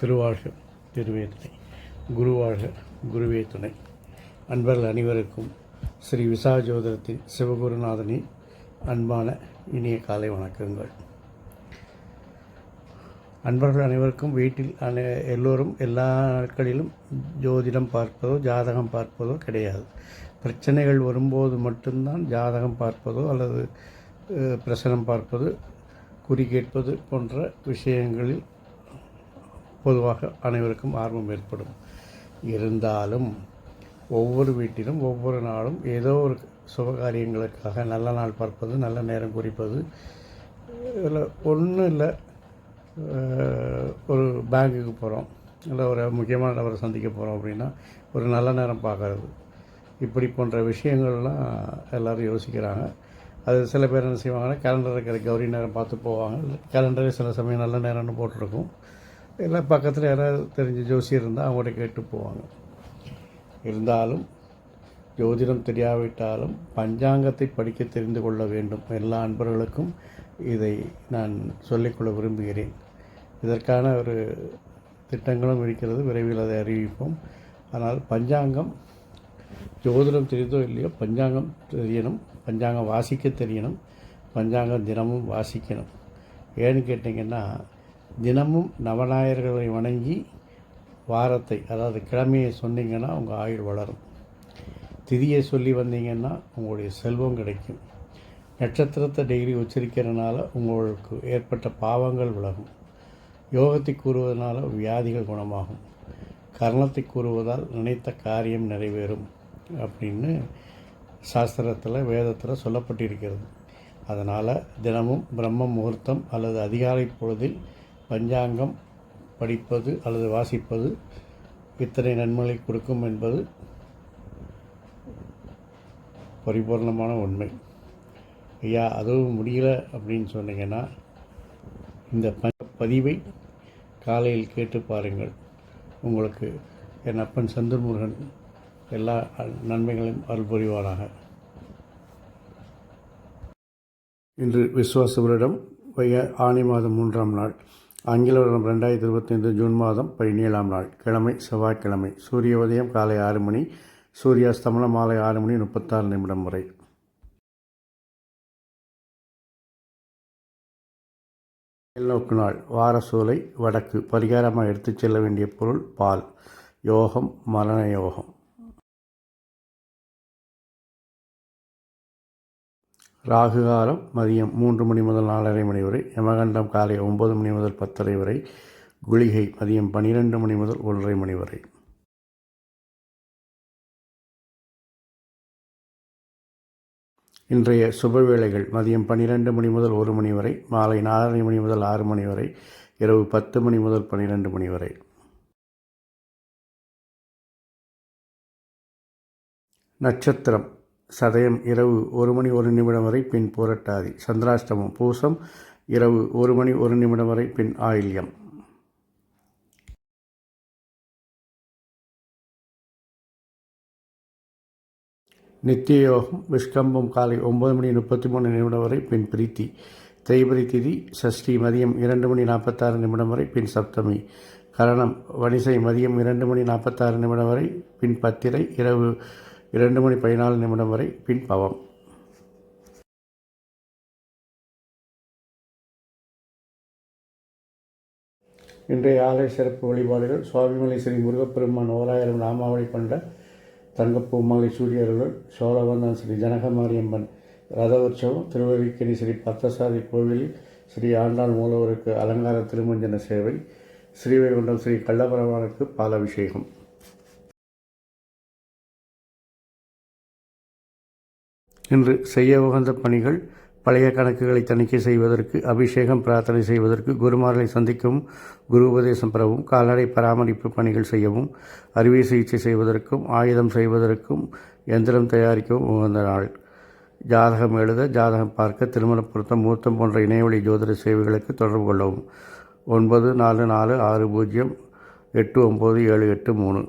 திருவாழ்க திருவே துணை குருவாழ்க குருவே துணை. அன்பர்கள் அனைவருக்கும் ஸ்ரீ விசாஜோதரத்தின் சிவகுருநாதனின் அன்பான இனிய காலை வணக்கங்கள். அன்பர்கள் அனைவருக்கும் வீட்டில் அனை எல்லோரும் எல்லா நாட்களிலும் ஜோதிடம் பார்ப்பதோ ஜாதகம் பார்ப்பதோ கிடையாது. பிரச்சனைகள் வரும்போது மட்டும்தான் ஜாதகம் பார்ப்பதோ அல்லது பிரசனம் பார்ப்பது குறி கேட்பது போன்ற விஷயங்களில் பொதுவாக அனைவருக்கும் ஆர்வம் ஏற்படும். இருந்தாலும் ஒவ்வொரு வீட்டிலும் ஒவ்வொரு நாளும் ஏதோ ஒரு சுபகாரியங்களுக்காக நல்ல நாள் பார்ப்பது நல்ல நேரம் குறிப்பது இதில் ஒன்றும் இல்லை ஒரு பேங்க்குக்கு போகிறோம் இல்லை ஒரு முக்கியமான நபரை சந்திக்க போகிறோம் அப்படின்னா ஒரு நல்ல நேரம் பார்க்கறது இப்படி போன்ற விஷயங்கள்லாம் எல்லோரும் யோசிக்கிறாங்க. அது சில பேர் என்ன செய்வாங்கன்னா கேலண்டர் இருக்கிற கௌரி நேரம் பார்த்து போவாங்க. கேலண்டரே சில சமயம் நல்ல நேரம்னு போட்டிருக்கும். இல்லை பக்கத்தில் யாராவது தெரிஞ்ச ஜோசி இருந்தால் அவங்கள்ட்ட கேட்டு போவாங்க. இருந்தாலும் ஜோதிடம் தெரியாவிட்டாலும் பஞ்சாங்கத்தை படிக்க தெரிந்து கொள்ள வேண்டும். எல்லா அன்பர்களுக்கும் இதை நான் சொல்லிக்கொள்ள விரும்புகிறேன். இதற்கான ஒரு திட்டங்களும் இருக்கிறது விரைவில் அதை அறிவிப்போம். ஆனால் பஞ்சாங்கம் ஜோதிடம் தெரிந்தோ இல்லையோ பஞ்சாங்கம் தெரியணும் பஞ்சாங்கம் வாசிக்க தெரியணும் பஞ்சாங்கம் தினமும் வாசிக்கணும். ஏன்னு கேட்டிங்கன்னா தினமும் நவநாயர்களை வணங்கி வாரத்தை அதாவது கிழமையை சொன்னீங்கன்னா உங்கள் ஆயுள் வளரும். திதியை சொல்லி வந்தீங்கன்னா உங்களுடைய செல்வம் கிடைக்கும். நட்சத்திரத்தை டெய்லி உச்சரிக்கிறனால உங்களுக்கு ஏற்பட்ட பாவங்கள் விலகும். யோகத்தை கூறுவதனால வியாதிகள் குணமாகும். கர்ணத்தை கூறுவதால் நினைத்த காரியம் நிறைவேறும் அப்படின்னு சாஸ்திரத்தில் வேதத்தில் சொல்லப்பட்டிருக்கிறது. அதனால் தினமும் பிரம்ம முகூர்த்தம் அல்லது அதிகாலை பொழுதில் பஞ்சாங்கம் படிப்பது அல்லது வாசிப்பது இத்தனை நன்மைகளை கொடுக்கும் என்பது பரிபூர்ணமான உண்மை. ஐயா அதுவும் முடியல அப்படின்னு சொன்னீங்கன்னா இந்த ப பதிவை காலையில் கேட்டு பாருங்கள். உங்களுக்கு என் அப்பன் சந்திரமுருகன் எல்லா நன்மைகளையும் அருள் புரிவாராக. இன்று விஸ்வாச வருடம் வைய ஆணி மாதம் மூன்றாம் நாள் ஆங்கில வருடம் ரெண்டாயிரத்தி இருபத்தைந்து ஜூன் மாதம் பதினேழாம் நாள் கிழமை செவ்வாய்க்கிழமை சூரிய உதயம் காலை ஆறு மணி சூரியாஸ்தமனம் மாலை ஆறு மணி முப்பத்தாறு நிமிடம் வரை. மேல்நோக்கு நாள். வார சூலை வடக்கு. பரிகாரமாக எடுத்துச் செல்ல வேண்டிய பொருள் பால். யோகம் மரண யோகம். ராகுகாலம் மதியம் மூன்று மணி முதல் நாலரை மணி வரை. யமகண்டம் காலை ஒன்பது மணி முதல் பத்தரை வரை. குளிகை மதியம் பன்னிரெண்டு மணி முதல் ஒன்றரை மணி வரை. இன்றைய சுப வேளைகள் மதியம் பன்னிரெண்டு மணி முதல் ஒரு மணி வரை மாலை நாலரை மணி முதல் ஆறு மணி வரை இரவு பத்து மணி முதல் பன்னிரெண்டு மணி வரை. நட்சத்திரம். சதயம் இரவு ஒரு மணி ஒரு நிமிடம் வரை பின் புரட்டாதி. சந்திராஷ்டமம் பூசம் இரவு ஒரு மணி ஒரு நிமிடம் வரை பின் ஆயில்யம். நித்திய யோகம் விஷ்கம்பம் காலை ஒம்பது மணி முப்பத்தி மூணு நிமிடம் வரை பின் பிரீத்தி. தைபரி திதி சஷ்டி மதியம் இரண்டு மணி நாற்பத்தாறு நிமிடம் வரை பின் சப்தமி. கரணம் வணிசை மதியம் இரண்டு மணி நாற்பத்தாறு நிமிடம் வரை பின் பத்திரை இரவு இரண்டு மணி பதினாலு நிமிடம் வரை பின் பவம். இன்றைய ஆலய சிறப்பு வழிபாடுகள் சுவாமிமலை ஸ்ரீ முருகப்பெருமான் ஓராயிரம் நாமாவளி கொண்ட தங்கப்பூமலை சூரியர்கள் சோழவந்தன் ஸ்ரீ ஜனகமாரியம்மன் ரத உற்சவம் திருவல்லிக்கேணி ஸ்ரீ பத்தசாரி கோவிலில் ஸ்ரீ ஆண்டாள் மூலவருக்கு அலங்கார திருமஞ்சன சேவை ஸ்ரீவைகுண்டம் ஸ்ரீ கள்ளபரவானுக்கு பாலாபிஷேகம். இன்று செய்ய உகந்த பணிகள் பழைய கணக்குகளை தணிக்கை செய்வதற்கு அபிஷேகம் பிரார்த்தனை செய்வதற்கு குருமார்களை சந்திக்கவும் குரு உபதேசம் பெறவும் கால்நடை பராமரிப்பு பணிகள் செய்யவும் அறுவை சிகிச்சை செய்வதற்கும் ஆயுதம் செய்வதற்கும் எந்திரம் தயாரிக்கவும் உகந்த நாள். ஜாதகம் எழுத ஜாதகம் பார்க்க திருமண பொருத்தம் மூர்த்தம் போன்ற இணையவழி ஜோதிட சேவைகளுக்கு தொடர்பு கொள்ளவும். ஒன்பது நாலு நாலு ஆறு பூஜ்ஜியம் எட்டு ஒம்பது ஏழு எட்டு மூணு.